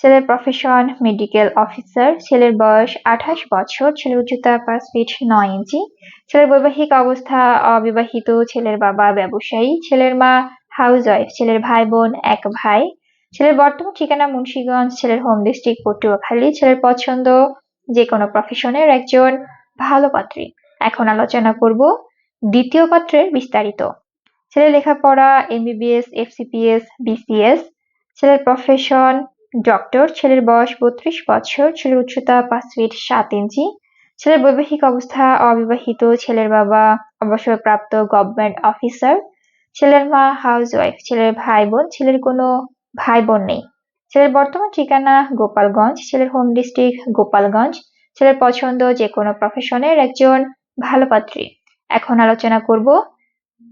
ছেলের profession medical officer ছেলের বয়স আঠাশ বছর, ছেলের উচ্চতা পাঁচ ফিট নয় ইঞ্চি ছেলের বৈবাহিক অবস্থা অবিবাহিত, ছেলের বাবা ব্যবসায়ী, ছেলের মা হাউস ওয়াইফ ছেলের ভাই বোন এক ভাই, ছেলের বর্তমান ঠিকানা মুন্সীগঞ্জ, ছেলের হোম ডিস্ট্রিক্ট পটুয়াখালী, ছেলের পছন্দ যে কোনো প্রফেশনের একজন ভালো পাত্রী। এখন আলোচনা করব দ্বিতীয় পাত্রের বিস্তারিত। ছেলের লেখাপড়া এমবিবিএস এফসিপিএস বিসিএস ছেলের প্রফেশন ডক্টর, ছেলের বয়স বত্রিশ বছর, ছেলের উচ্চতা পাঁচ ফিট সাত ইঞ্চি, ছেলের বৈবাহিক অবস্থা অবিবাহিত, ছেলের বাবা অবসরপ্রাপ্ত গভর্নমেন্ট অফিসার ছেলের মা হাউস ওয়াইফ ছেলের ভাই বোন ছেলের কোনো ভাই বোন নেই। ছেলের বর্তমান ঠিকানা গোপালগঞ্জ, ছেলের হোম ডিস্ট্রিক্ট গোপালগঞ্জ, ছেলের পছন্দ যে কোনো প্রফেশনের একজন ভালো পাত্রী। এখন আলোচনা করব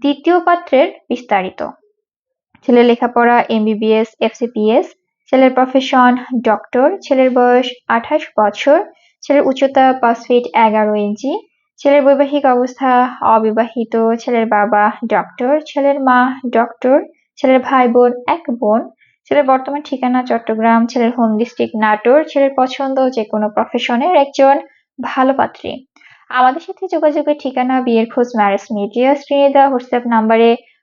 দ্বিতীয় পাত্রের বিস্তারিত। ছেলের লেখাপড়া এমবিবিএস এফসিপিএস ছেলের প্রফেশন ডক্টর ছেলের বয়স আঠাশ বছর, ছেলের উচ্চতা পাঁচ ফিট এগারো ইঞ্চি ছেলের বৈবাহিক অবস্থা অবিবাহিত, ছেলের বাবা ডক্টর ছেলের মা ডক্টর ছেলের ভাই বোন এক বোন, ছেলের বর্তমান ঠিকানা চট্টগ্রাম, ছেলের হোম ডিস্ট্রিক্ট নাটোর, ছেলের পছন্দ যে কোনো প্রফেশনের একজন ভালো পাত্রী। আমাদের সাথে যোগাযোগের ঠিকানা বিয়ের খোঁজ ম্যারেজ মিডিয়া, স্ক্রিনে দেওয়া হোয়াটসঅ্যাপ নাম্বারে